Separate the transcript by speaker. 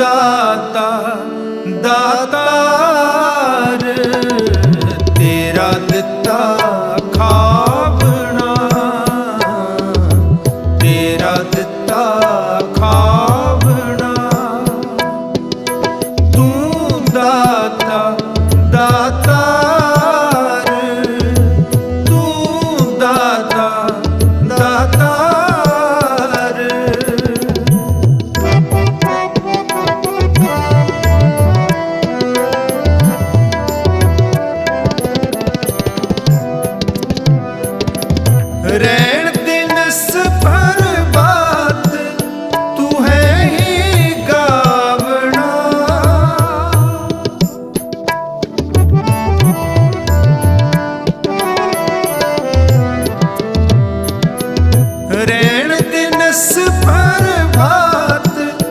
Speaker 1: ਦਾਤਾ ਦਾਤਾਰ ਤੇਰਾ ਦਿੱਤਾ ਖਾਵਣਾ ਤੇਰਾ ਦਿੱਤਾ ਖਾਵਣਾ ਤੂੰ ਦਾਤਾ ਦਾਤਾਰ ਤੂੰ ਦਾਤਾ रे